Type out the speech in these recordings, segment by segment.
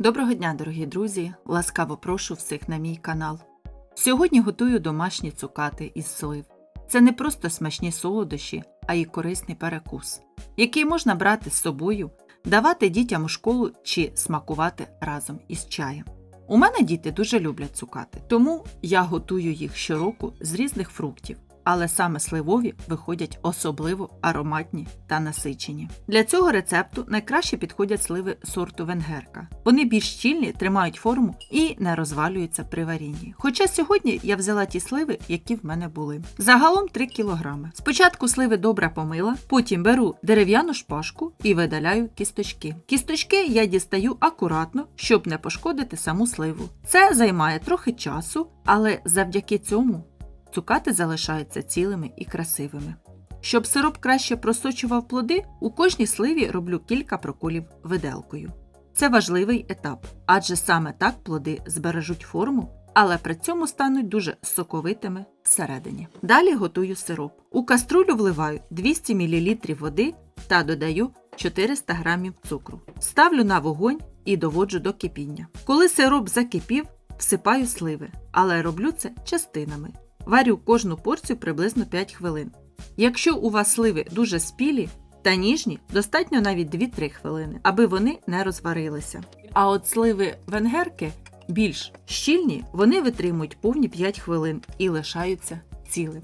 Доброго дня, дорогі друзі! Ласкаво прошу всіх на мій канал. Сьогодні готую домашні цукати із слив. Це не просто смачні солодощі, а й корисний перекус, який можна брати з собою, давати дітям у школу чи смакувати разом із чаєм. У мене діти дуже люблять цукати, тому я готую їх щороку з різних фруктів, але саме сливові виходять особливо ароматні та насичені. Для цього рецепту найкраще підходять сливи сорту венгерка. Вони більш щільні, тримають форму і не розвалюються при варінні. Хоча сьогодні я взяла ті сливи, які в мене були. Загалом 3 кг. Спочатку сливи добре помила, потім беру дерев'яну шпажку і видаляю кісточки. Кісточки я дістаю акуратно, щоб не пошкодити саму сливу. Це займає трохи часу, але завдяки цьому цукати залишаються цілими і красивими. Щоб сироп краще просочував плоди, у кожній сливі роблю кілька проколів виделкою. Це важливий етап, адже саме так плоди збережуть форму, але при цьому стануть дуже соковитими всередині. Далі готую сироп. У каструлю вливаю 200 мл води та додаю 400 г цукру. Ставлю на вогонь і доводжу до кипіння. Коли сироп закипів, всипаю сливи, але роблю це частинами. Варю кожну порцію приблизно 5 хвилин. Якщо у вас сливи дуже спілі та ніжні, достатньо навіть 2-3 хвилини, аби вони не розварилися. А от сливи венгерки більш щільні, вони витримують повні 5 хвилин і лишаються цілими.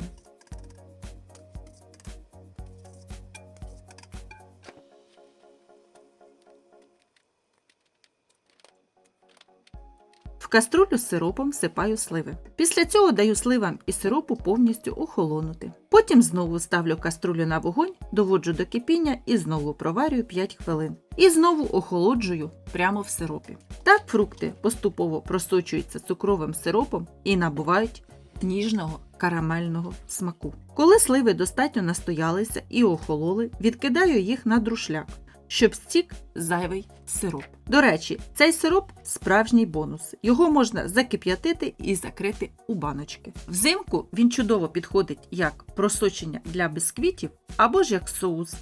Каструлю з сиропом всипаю сливи. Після цього даю сливам і сиропу повністю охолонути. Потім знову ставлю каструлю на вогонь, доводжу до кипіння і знову проварюю 5 хвилин. І знову охолоджую прямо в сиропі. Так фрукти поступово просочуються цукровим сиропом і набувають ніжного карамельного смаку. Коли сливи достатньо настоялися і охололи, відкидаю їх на друшляк щоб стік зайвий сироп. До речі, цей сироп справжній бонус. Його можна закип'ятити і закрити у баночки. Взимку він чудово підходить як просочення для бисквітів або ж як соус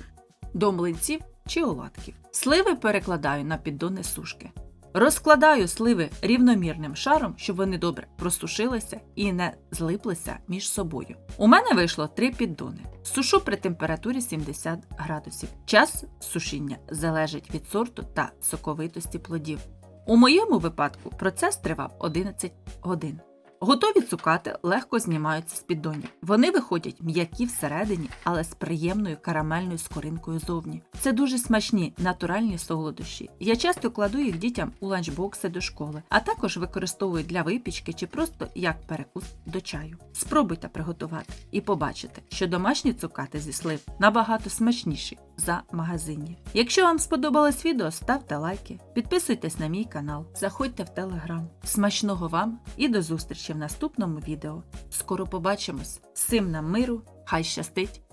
до млинців чи оладків. Сливи перекладаю на піддони сушки. Розкладаю сливи рівномірним шаром, щоб вони добре просушилися і не злиплися між собою. У мене вийшло три піддони. Сушу при температурі 70 градусів. Час сушіння залежить від сорту та соковитості плодів. У моєму випадку процес тривав 11 годин. Готові цукати легко знімаються з піддонів. Вони виходять м'які всередині, але з приємною карамельною скоринкою зовні. Це дуже смачні натуральні солодощі. Я часто кладу їх дітям у ланчбокси до школи, а також використовую для випічки чи просто як перекус до чаю. Спробуйте приготувати і побачите, що домашні цукати зі слив набагато смачніші за магазинів. Якщо вам сподобалось відео, ставте лайки, підписуйтесь на мій канал, заходьте в телеграм. Смачного вам і до зустрічі в наступному відео. Скоро побачимось! Всім нам миру! Хай щастить!